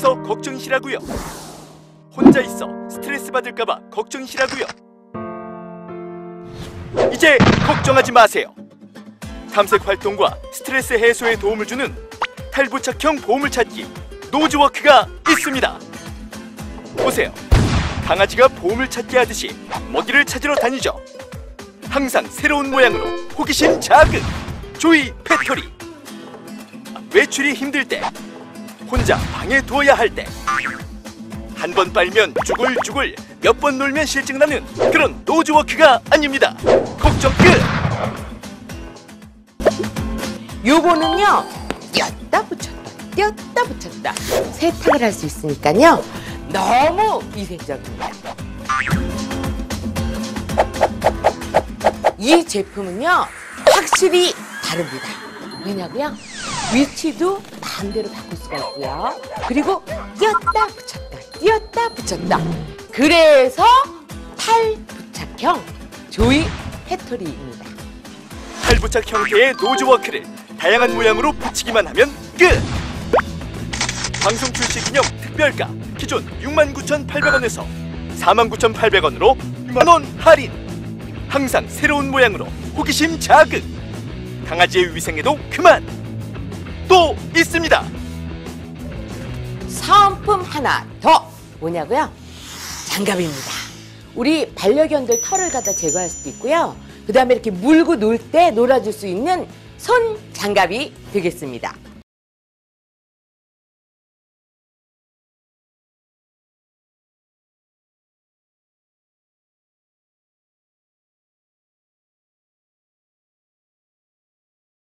있어 걱정이시라고요. 혼자 있어 스트레스 받을까봐 걱정이시라고요. 이제 걱정하지 마세요. 탐색 활동과 스트레스 해소에 도움을 주는 탈부착형 보물 찾기 노즈워크가 있습니다. 보세요. 강아지가 보물 찾기 하듯이 먹이를 찾으러 다니죠. 항상 새로운 모양으로 호기심 자극 조이 패터리 외출이 힘들 때 혼자 방에 두어야 할 때 한 번 빨면 죽을죽을 몇 번 놀면 실증나는 그런 노즈워크가 아닙니다. 걱정 끝! 요거는요 띄었다 붙였다 띄었다 붙였다. 세탁을 할 수 있으니까요. 너무 위생적입니다. 이 제품은요 확실히 다릅니다. 왜냐고요 위치도 마음대로 바꿀 수가 있고요. 그리고 띄었다 붙였다 띄었다 붙였다. 그래서 탈부착형 조이 패토리입니다. 탈부착 형태의 노즈 워크를 다양한 모양으로 붙이기만 하면 끝! 방송 출시 기념 특별가 기존 69,800원에서 49,800원으로 6만원 할인! 항상 새로운 모양으로 호기심 자극! 강아지의 위생에도 그만 또 있습니다 사은품 하나 더 뭐냐고요? 장갑입니다. 우리 반려견들 털을 갖다 제거할 수도 있고요. 그 다음에 이렇게 물고 놀 때 놀아줄 수 있는 손 장갑이 되겠습니다.